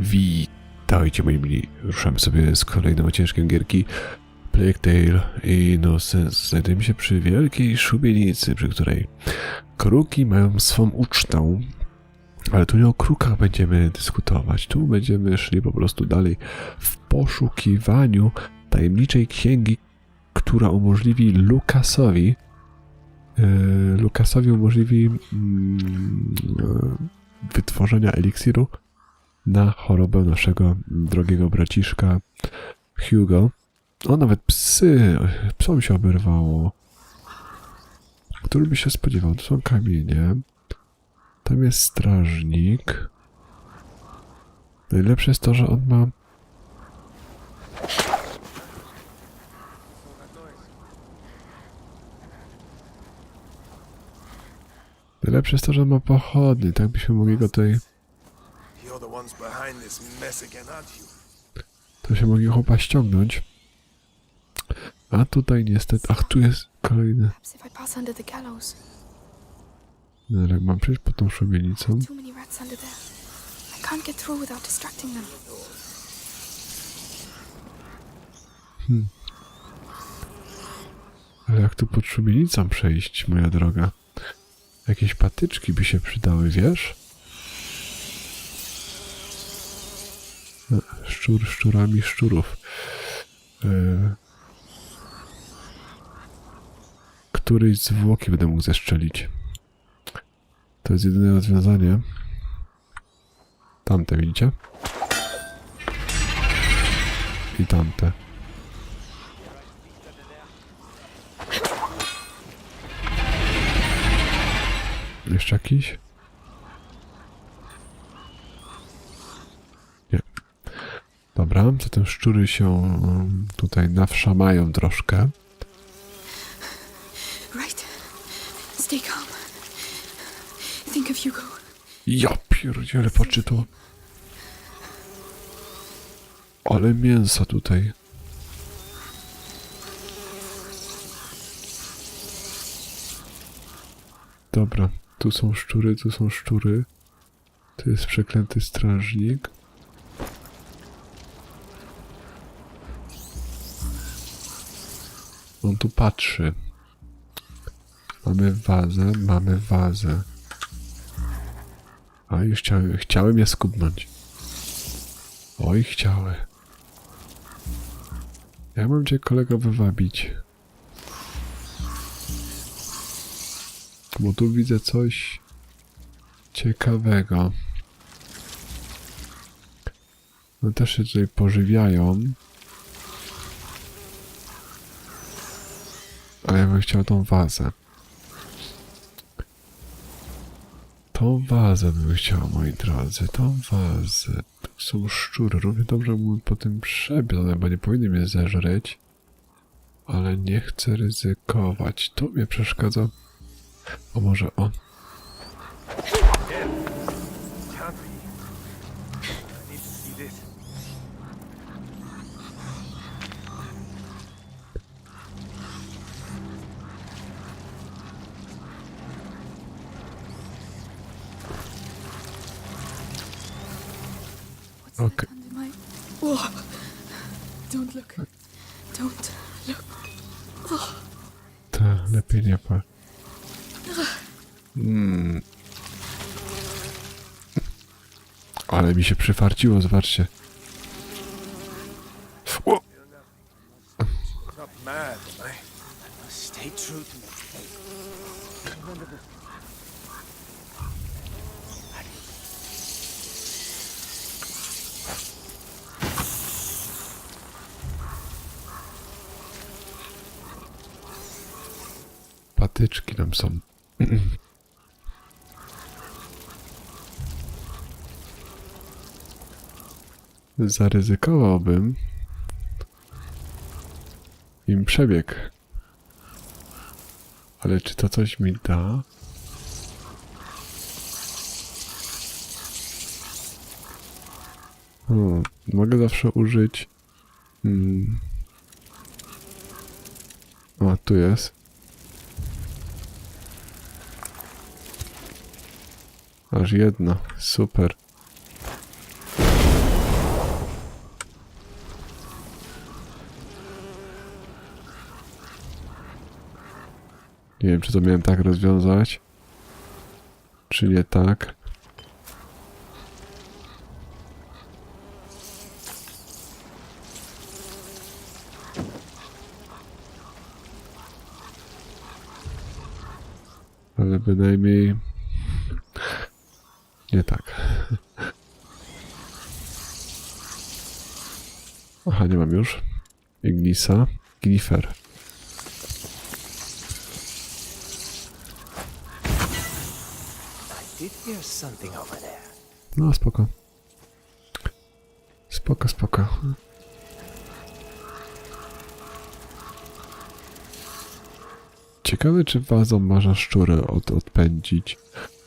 Witajcie moi mili. Ruszamy sobie z kolejnym odcinkiem gierki Plague Tale i no sens. Znajdujemy się przy wielkiej szubienicy, przy której kruki mają swą ucztę. Ale tu nie o krukach będziemy dyskutować. Tu będziemy szli po prostu dalej w poszukiwaniu tajemniczej księgi, która umożliwi Lukasowi e, Lukasowi umożliwi mm, e, wytworzenia eliksiru na chorobę naszego drogiego braciszka Hugo. O, nawet psy, psom się oberwało. Który by się spodziewał? Tu są kamienie. Tam jest strażnik. Najlepsze jest to, że on ma... Najlepsze jest to, że on ma pochodnie, tak byśmy mogli go tutaj... You're the ones behind this mess again, aren't you? To się mogli chłopa ściągnąć. A tutaj niestety... Ach, tu jest kolejny... Perhaps if I pass under the gallows. No, jak mam przejść pod tą szubienicą? Too many rats under there. I can't get through without distracting them. Ale jak tu pod szubienicą przejść, moja droga? Jakieś patyczki by się przydały, wiesz? Szczur szczurami szczurów. E... Któryś zwłoki będę mógł zeszczelić. To jest jedyne rozwiązanie. Tamte, widzicie? I tamte. Jeszcze jakiś? Dobra, zatem szczury się tutaj nawszamają troszkę. Ja pierdziele poczytło. Ale mięsa tutaj. Dobra, tu są szczury, tu są szczury. Tu jest przeklęty strażnik. On tu patrzy. Mamy wazę, mamy wazę. A już chciałem, chciałem je skubnąć. Oj, chciałem. Ja mam cię kolego wywabić. Bo tu widzę coś ciekawego. No też się tutaj pożywiają. Ale ja bym chciał tą wazę. Tą wazę bym chciał, moi drodzy, tą wazę. Tu są szczury, równie dobrze mógłbym po tym przebiec, one nie powinny mnie zeżreć. Ale nie chcę ryzykować. To mnie przeszkadza. O może on. Look. Ta, lepiej nie pa. Mm. Ale mi się przyfarciło, zobaczcie. O! Not mad, am I? Stay true to me. Patyczki nam są. Zaryzykowałbym im przebieg. Ale czy to coś mi da? Hmm, mogę zawsze użyć. Hmm. O, tu jest. Aż jedna. Super. Nie wiem, czy to miałem tak rozwiązać, czy nie tak. Ale bynajmniej nie tak. Aha, nie mam już. Ignisa. Gnifer. I did hear something over there. No, spoko. Spoko, spoko. Ciekawe, czy wazą można szczury od, odpędzić.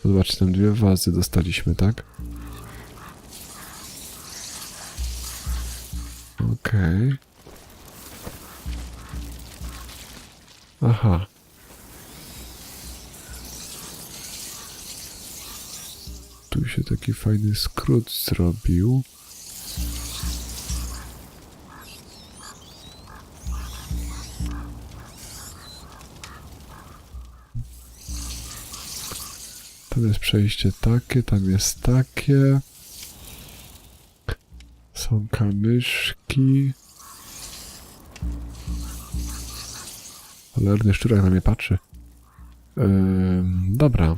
Zobaczcie, tam dwie wazy dostaliśmy, tak? Okej. Aha. Tu się taki fajny skrót zrobił. Tam jest przejście takie, tam jest takie. Są kamyszki. Cholerny szczurak na mnie patrzy. Ym, dobra.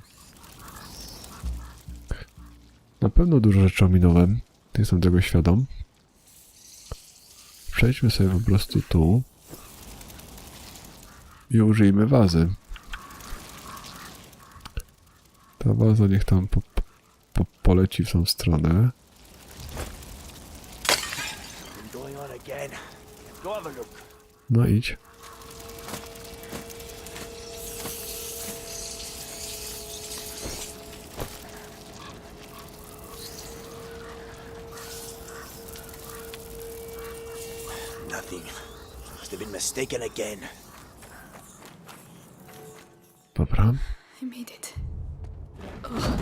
Na pewno dużo rzeczy ominąłem. Jestem tego świadom. Przejdźmy sobie po prostu tu. I użyjmy wazy. Ta waza niech tam po, po, poleci w tą stronę. Been going on again. Go have a look. No idź. Nothing. Must have been mistaken again. Dobra. I made it. Oh,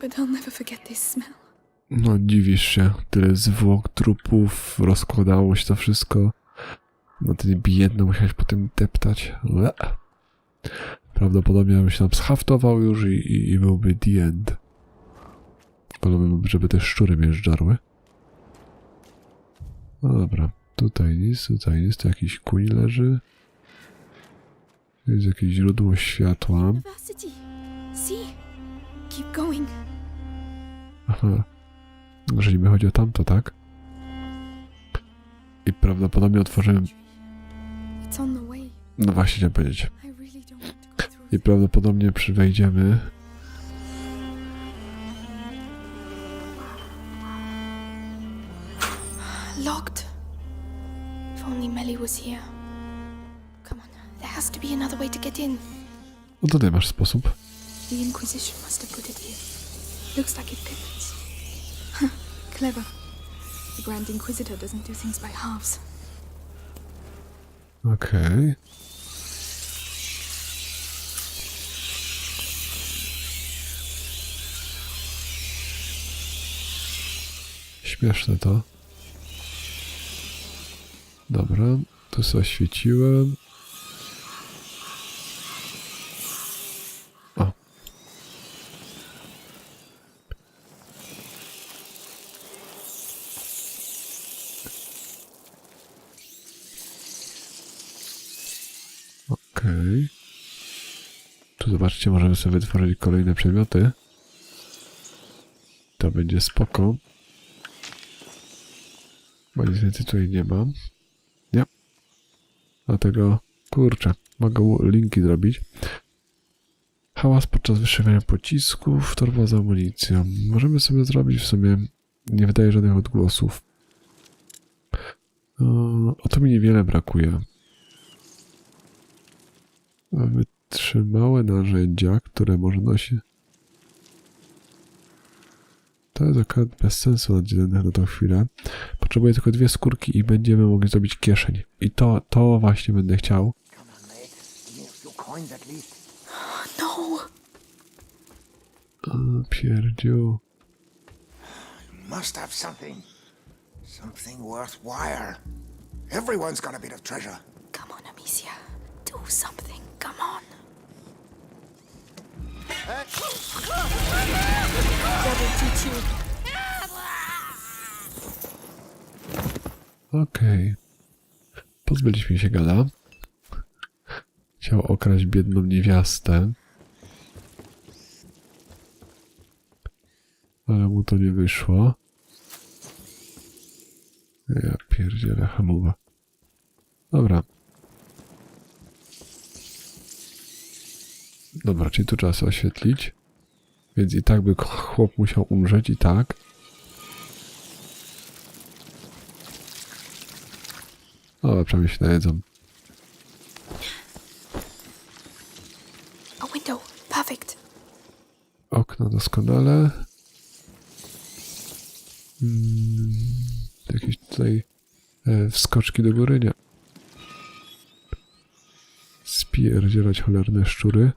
but I'll never forget this smell. No dziwisz się. Tyle zwłok, trupów, rozkładało się to wszystko. No ten biedny musiałeś potem deptać. Ue. Prawdopodobnie bym się tam schaftował już i, i, i byłby the end. Wolałbym, żeby te szczury mnie żarły. No dobra. Tutaj nic, tutaj nic. Tu jakiś kuń leży. Jest jakieś źródło światła. Aha. Jeżeli mi chodzi o tamto, tak? I prawdopodobnie way. No właśnie chciałem powiedzieć. I prawdopodobnie przy was here. Come on, there has to be another way to get in. No tutaj masz sposób. The Inquisition must have put it here. Looks like it pivots. Clever. The Grand Inquisitor doesn't do things by halves. Okej. Śmieszne to. Dobra, tu sobie oświeciłem. O. Okej. Tu zobaczcie, możemy sobie wytworzyć kolejne przedmioty. To będzie spoko. Bo nic więcej tutaj nie mam. Dlatego, kurczę, mogę linki zrobić. Hałas podczas wyszywania pocisków, torba z amunicją. Możemy sobie zrobić w sumie, nie wydaje żadnych odgłosów. O, o to mi niewiele brakuje. Wytrzymałe narzędzia, które można się... To jest akurat bez sensu na tą chwilę. Potrzebuję tylko dwie skórki i będziemy mogli zrobić kieszeń. I to, to właśnie będę chciał. No! O, pierdziu. Must have something. Something worthwhile. Everyone's got a bit of treasure. Come on, Amicia. Do something. Come on. That'll teach Okej. Pozbyliśmy się gala. Chciał okraść biedną niewiastę. Ale mu to nie wyszło. Ja pierdzielę hamowa. Dobra. Dobra, czyli tu trzeba oświetlić. Więc i tak by chłop musiał umrzeć, i tak. O, przynajmniej się najedzą. A window. Perfect. Okno doskonale. Mm, jakieś tutaj e, wskoczki do góry, nie. Spierdzielać cholerne szczury.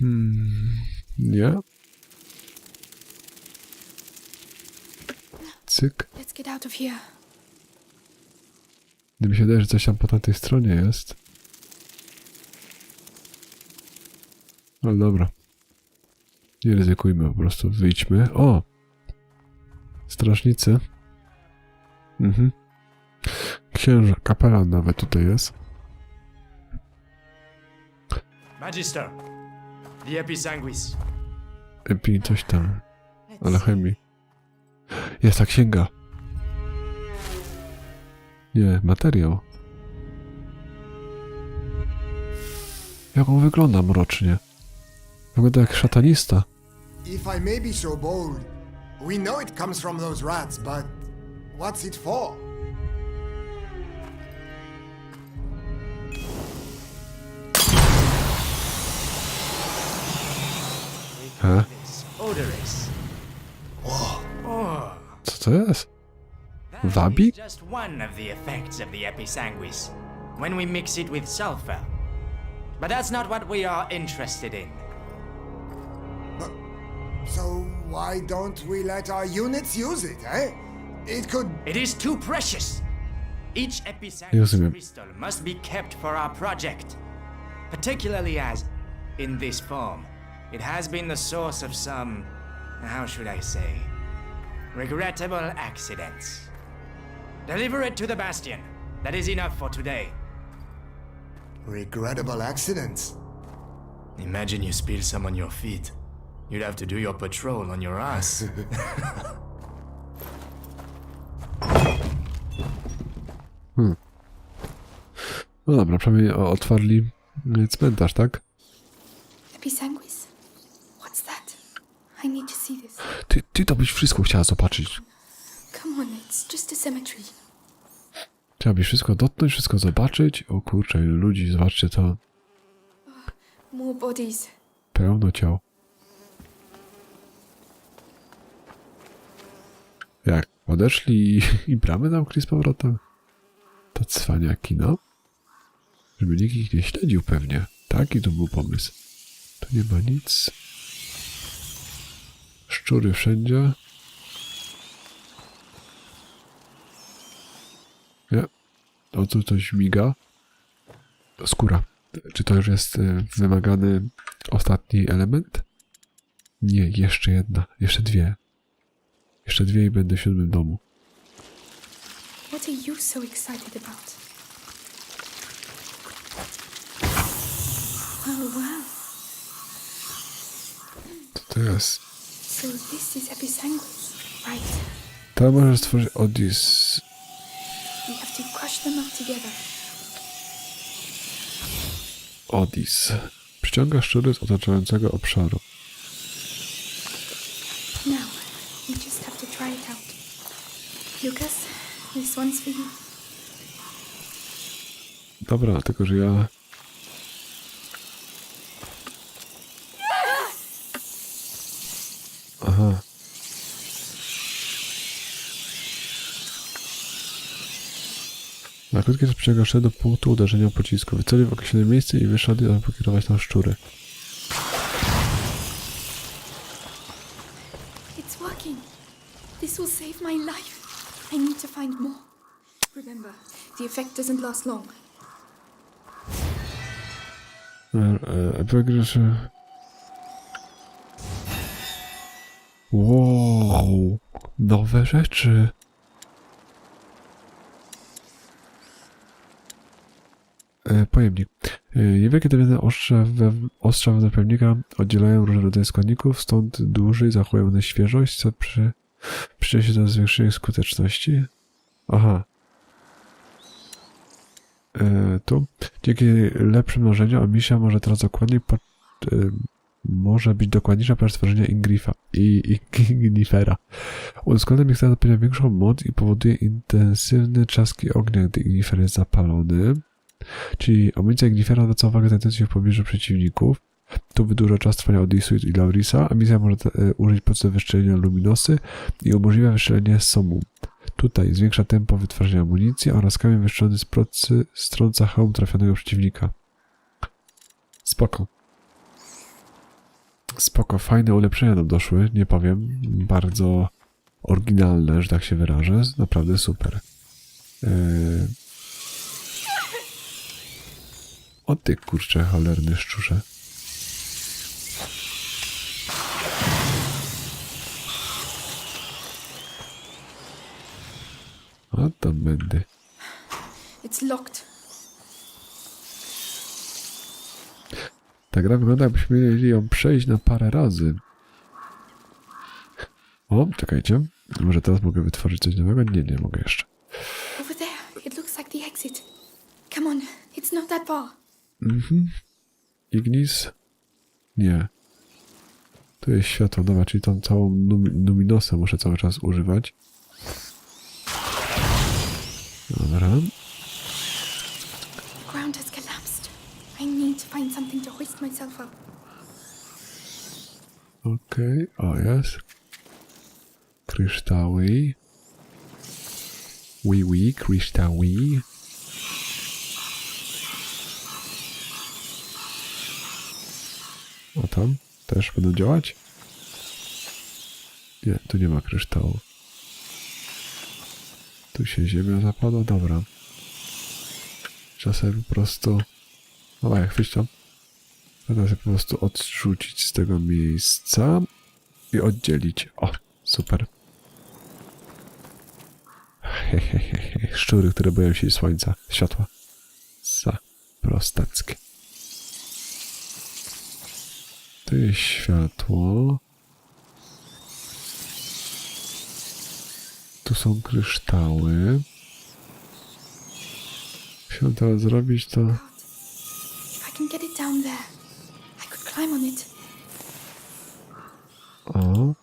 Hmm, nie. Cyk. Let's get out of here. Gdyby się wydaje, że coś tam po tamtej stronie jest. Ale dobra. Nie ryzykujmy, po prostu wyjdźmy. O! Strażnicy. Mhm. Księża, kapelan nawet tutaj jest. Magister, the Episanguis. Epi, coś tam. Alchemii. Jest ta księga. Nie, materiał. Jak on wygląda mrocznie. Wygląda jak szatanista. If I may be so bold, we know it comes from those rats, but what's it for? He? It's odorous. Co to jest? That Wabi? just one of the effects of the Episanguis when we mix it with sulfur. But that's not what we are interested in. But, so why don't we let our units use it, eh? It could It is too precious. Each Rozumiem. Episanguis crystal must be kept for our project, particularly as, in this form, it has been the source of some, how should I say, regrettable accidents. Deliver it to the Bastion. That is enough for today. regrettable accidents. Imagine you spill some on your feet. You'd have to do your patrol on your ass. hmm. No dobra, przynajmniej o- otwarli y, cmentarz, tak? I need to see this. Ty, ty to byś wszystko chciała zobaczyć. Come on, it's just a cemetery. Wszystko dotknąć, wszystko zobaczyć. O kurczę, ludzi, zobaczcie to. More bodies. Pełno ciał. Jak? Odeszli i, i bramy zamkli z powrotem? To cwaniaki, no. Żeby nikt ich nie śledził pewnie. Taki to był pomysł. Tu nie ma nic. Szczury wszędzie. Nie. O tu coś miga. Skóra. Czy to już jest e, wymagany ostatni element? Nie, jeszcze jedna. Jeszcze dwie. Jeszcze dwie i będę w siódmym domu. What are you so excited about? Wow. Co to jest? So this is Episanguis. Right. To możesz stworzyć Odis. We have to crush them up together. Odis. Przyciąga szczury z otaczającego obszaru. Now, we just have to try it out. Lucas, this one's for you. Dobra, tylko że ja... Na krótkie czas przegaszę do punktu uderzenia pocisku. Wycelił w określone miejsce i wyszedł, aby pokierować tam szczury. It's working. This will save my life. I need to find more. Remember, the effect doesn't last long. E, wow, nowe rzeczy. Pojemnik. E, Niewielkie drewniane ostrza, we, ostrza wewnątrz pojemnika oddzielają różne rodzaje składników, stąd dłużej zachowają one świeżość, co przy, przyczynia się do zwiększenia skuteczności. Aha. E, tu. Dzięki lepszym mnożeniu Amisja może teraz dokładniej po, e, może być dokładniejsza podczas tworzenia Ingrifa i, i Ignifera. Udoskonalenie mikstura zapewnia większą moc i powoduje intensywny trzaski ognia, gdy Ignifer jest zapalony. Czyli amunicja Ignifera zwraca uwagę znajdujących się w pobliżu przeciwników. Tu wydłuża czas trwania Odyssu i Laurisa. Amunicja może e, użyć podczas wystrzelenia Luminosy i umożliwia wystrzelenie Somu. Tutaj zwiększa tempo wytwarzania amunicji oraz kamień wystrzelony z procy strąca hełm trafionego przeciwnika. Spoko. Spoko, fajne ulepszenia nam doszły, nie powiem. Bardzo oryginalne, że tak się wyrażę. Naprawdę super. Eee... O ty kurcze, cholerny szczurze. A tam będę. It's locked. Ta gra wygląda jakbyśmy mieli ją przejść na parę razy. O, czekajcie. Może teraz mogę wytworzyć coś nowego? Nie, nie mogę jeszcze. Over there. It looks like the exit. Come on, it's not that far. Ignis? Nie. Tu jest światło, dobra, czyli tą całą luminosę muszę cały czas używać. Dobra. The ground has collapsed. I need to find something to hoist myself up. Okej, o jest. Kryształy. Oui, oui, kryształy. O tam? Też będą działać? Nie, tu nie ma kryształu. Tu się ziemia zapada, dobra. Sobie po prostu... Dobra, chwyć tam. Trzeba sobie po prostu odrzucić z tego miejsca i oddzielić. O, super. Hehehe, szczury, które boją się słońca, światła. Za prostackie. Tu jest światło. Tu są kryształy. Musimy teraz zrobić to... O.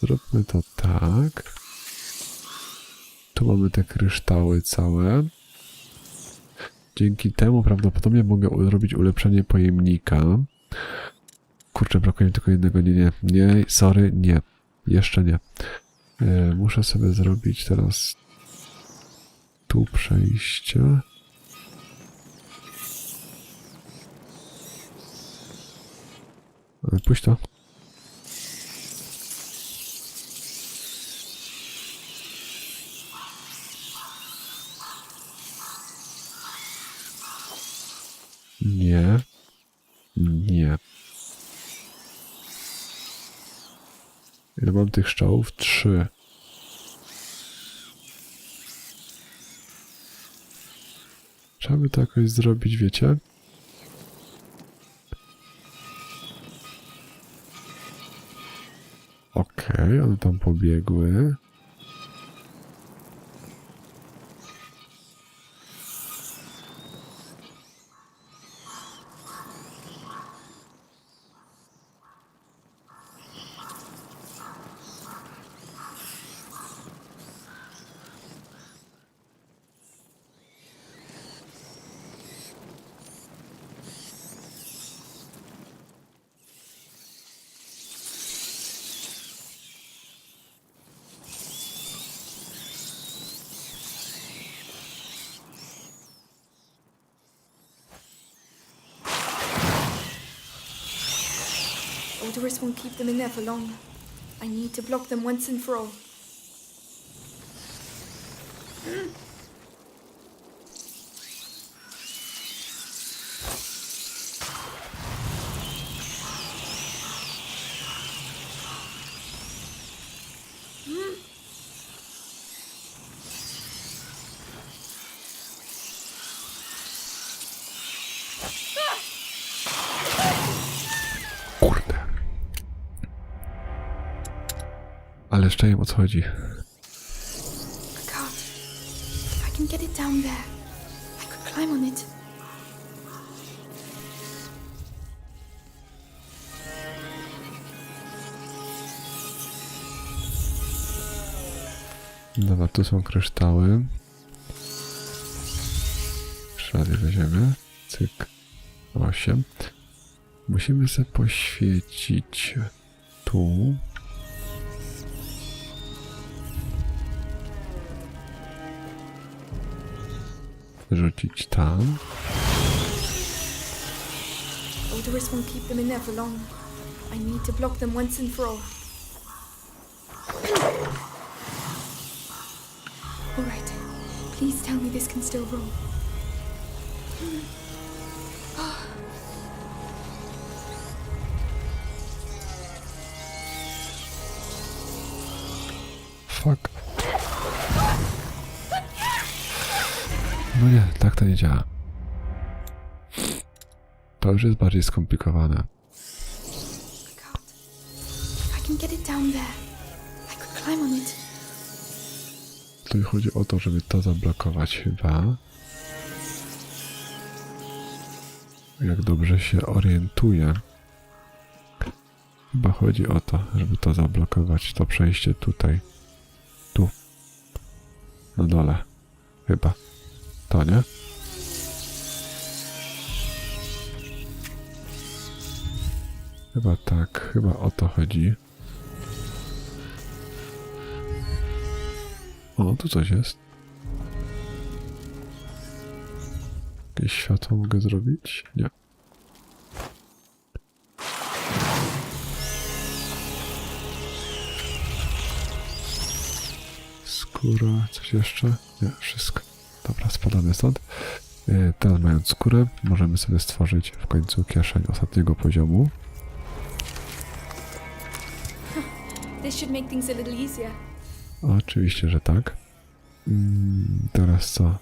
Zróbmy to tak. Tu mamy te kryształy całe. Dzięki temu prawdopodobnie mogę zrobić ulepszenie pojemnika. Kurczę, brakuje mi tylko jednego. Nie, nie, nie, sorry, nie. Jeszcze nie. E, muszę sobie zrobić teraz tu przejście. E, Puść to. Nie. Nie. Ile mam tych strzałów? Trzy. Trzeba by to jakoś zrobić, wiecie? Okej, one tam pobiegły. Won't keep them in there for long. I need to block them once and for all. Ale jeszcze wiem o co chodzi. I can't. If I can get it down there, I could climb on it. Dobra, tu są kryształy. Je weźmiemy. Cyk. Osiem. Musimy sobie poświecić tu. Rzucić tam. Odorous oh, won't keep them in there for long. I need to block them once and for all. all right. Please tell me this can still roll. Fuck. No nie, tak to nie działa. To już jest bardziej skomplikowane. Tu chodzi o to, żeby to zablokować chyba. Jak dobrze się orientuję. Chyba chodzi o to, żeby to zablokować, to przejście tutaj. Tu. Na dole. Chyba. To nie? Chyba tak, chyba o to chodzi. O, tu coś jest. Jakieś światło mogę zrobić? Nie. Skóra, coś jeszcze? Nie, wszystko. Dobra, spadamy stąd. E, Teraz mając skórę, możemy sobie stworzyć w końcu kieszeń ostatniego poziomu. Oczywiście, że tak. Mm, teraz co?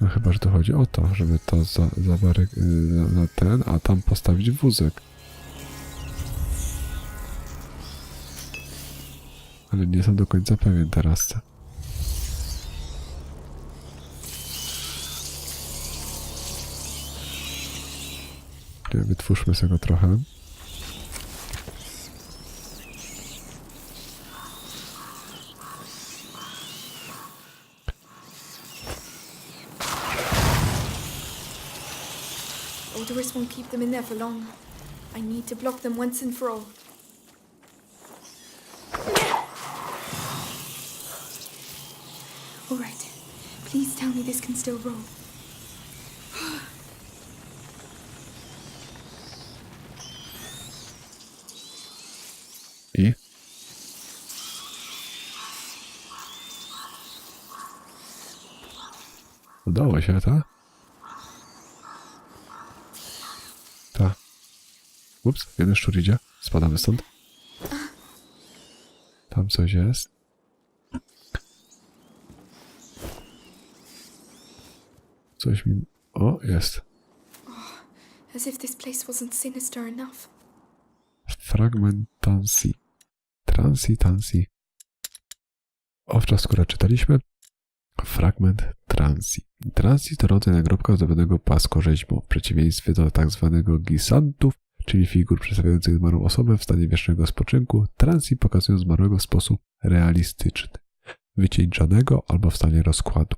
No chyba, że to chodzi o to, żeby to za, na, na ten, a tam postawić wózek. Ale nie jestem do końca pewien teraz. Wytwórzmy sobie go trochę. Odorous won't keep them in there for long. I need to block them once and for. All this can still roll. I? Udało się, tak? Tak. Ups, jeden szczur idzie. Spadamy stąd. Tam coś jest. Coś mi... O, jest. As if this place wasn't sinister enough. Fragmentancji. Transitancji. Owcza skóra czytaliśmy. Fragment transi. Transi to rodzaj nagrobka ozdobionego płaskorzeźbą, w przeciwieństwie do tak zwanego gisantów, czyli figur przedstawiających zmarłą osobę w stanie wiecznego spoczynku. Transi pokazują zmarłego w sposób realistyczny, wycieńczonego albo w stanie rozkładu.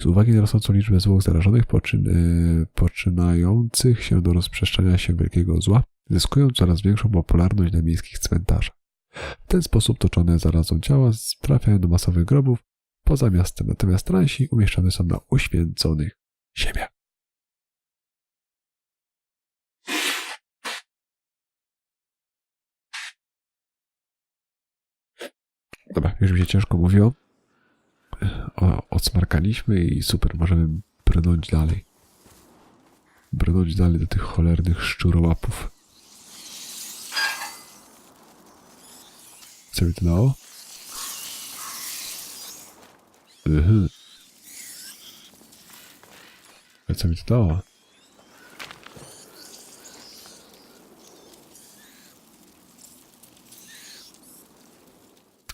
Z uwagi na rosnącą liczbę zwłok zarażonych poczyn, yy, poczynających się do rozprzestrzeniania się wielkiego zła, zyskują coraz większą popularność na miejskich cmentarzach. W ten sposób toczone zarazą ciała trafiają do masowych grobów poza miastem, natomiast transi umieszczone są na uświęconych ziemiach. Dobra, już mi się ciężko mówiło. Odsmarkaliśmy i super, możemy brnąć dalej. Brnąć dalej do tych cholernych szczurołapów. Co mi to dało? Yy. A co mi to dało?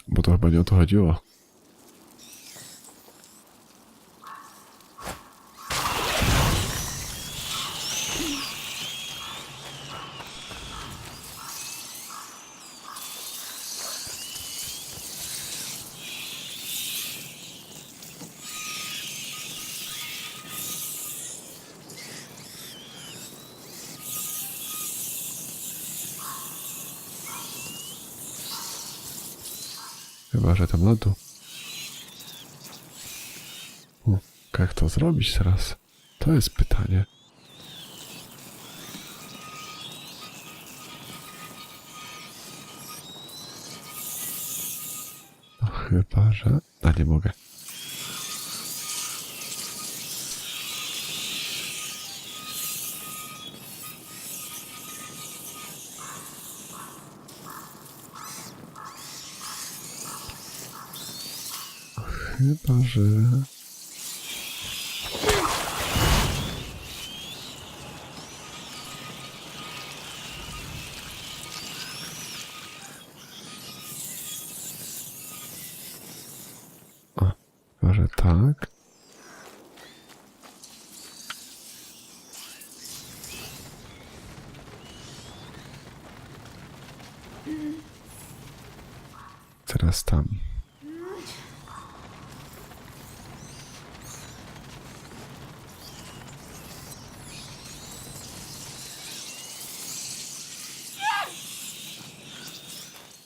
Bo to chyba nie o to chodziło. Chyba, że tam na dół. O, jak to zrobić teraz? To jest pytanie. No chyba, że... A nie mogę. Chyba, że... Tak. Teraz tam.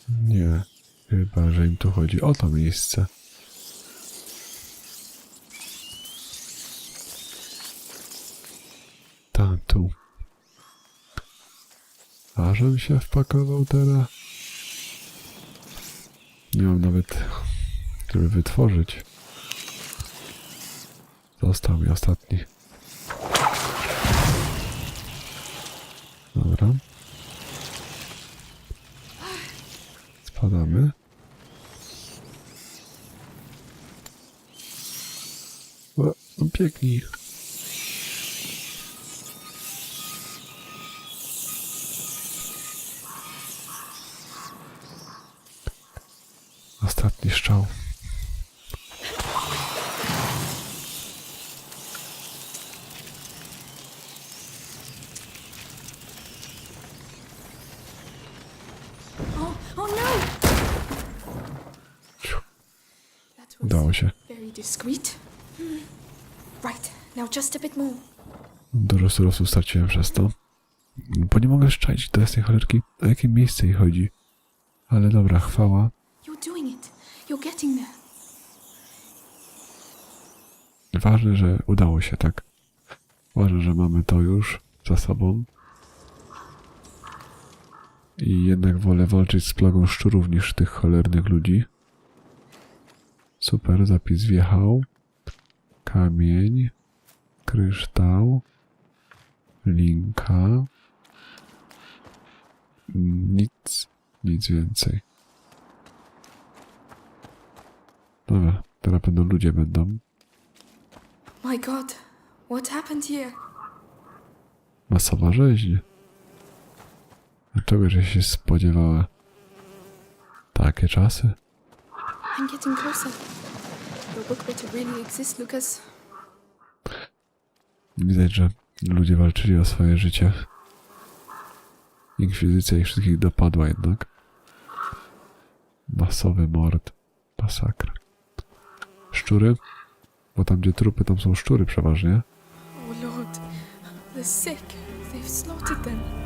Nie, chyba, że im tu chodzi o to miejsce. Tu. A żebym się wpakował teraz? Nie mam nawet, żeby wytworzyć. Został mi ostatni. Dobra. Spadamy. O, no biegnij. Now just a bit more. Dużo surowców straciłem przez to. Bo nie mogę szczaić do jasnej cholerki, o jakie miejsce jej chodzi. Ale dobra, chwała. You're doing it. You're getting there. Ważne, że udało się, tak? Ważne, że mamy to już za sobą. I jednak wolę walczyć z plagą szczurów niż tych cholernych ludzi. Super, zapis wjechał. Kamień. Kryształ. Linka. Nic. Nic więcej. Dobra, teraz będą ludzie będą. My god, what happened here? Masowa rzeźń. Czego że się spodziewała? Takie czasy? I'm getting closer. Your book better really exist, Lucas. Widać, że ludzie walczyli o swoje życie. Inkwizycja ich wszystkich dopadła jednak. Masowy mord. Masakra. Szczury? Bo tam, gdzie trupy, tam są szczury przeważnie. Oh lord, the sick. They've slaughtered them.